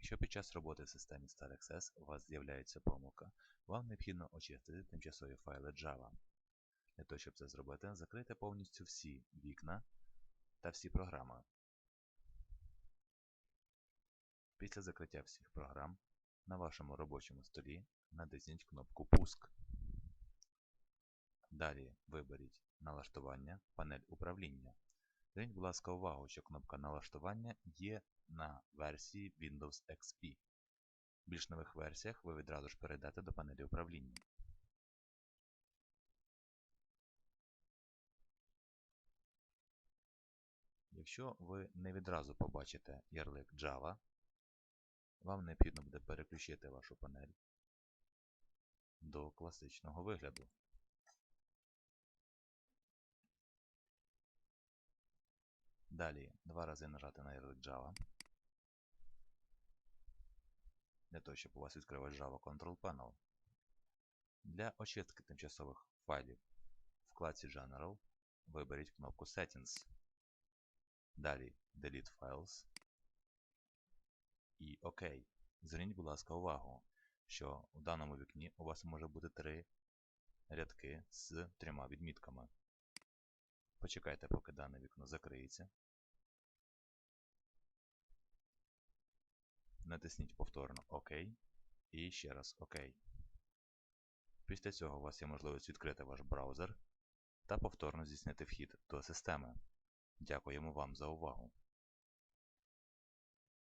Якщо під час роботи в системі StarXS у вас з'являється помилка, вам необхідно очистити тимчасові файли Java. Для того, щоб це зробити, закрийте повністю всі вікна та всі програми. Після закриття всіх програм на вашому робочому столі натисніть кнопку Пуск. Далі виберіть Налаштування, панель управління. Зверніть, будь ласка, увагу, що кнопка налаштування є на версії Windows XP. В більш нових версіях ви відразу ж перейдете до панелі управління. Якщо ви не відразу побачите ярлик Java, вам необхідно буде переключити вашу панель до класичного вигляду. Далі два рази нажати на ярлик Java. Для того, щоб у вас відкривався Java Control Panel. Для очистки тимчасових файлів в вкладці General виберіть кнопку Settings. Далі Delete Files і ОК. Зверніть, будь ласка, увагу, що у даному вікні у вас може бути три рядки з трьома відмітками. Почекайте, поки дане вікно закриється. Натисніть повторно ОК і ще раз ОК. Після цього у вас є можливість відкрити ваш браузер та повторно здійснити вхід до системи. Дякуємо вам за увагу!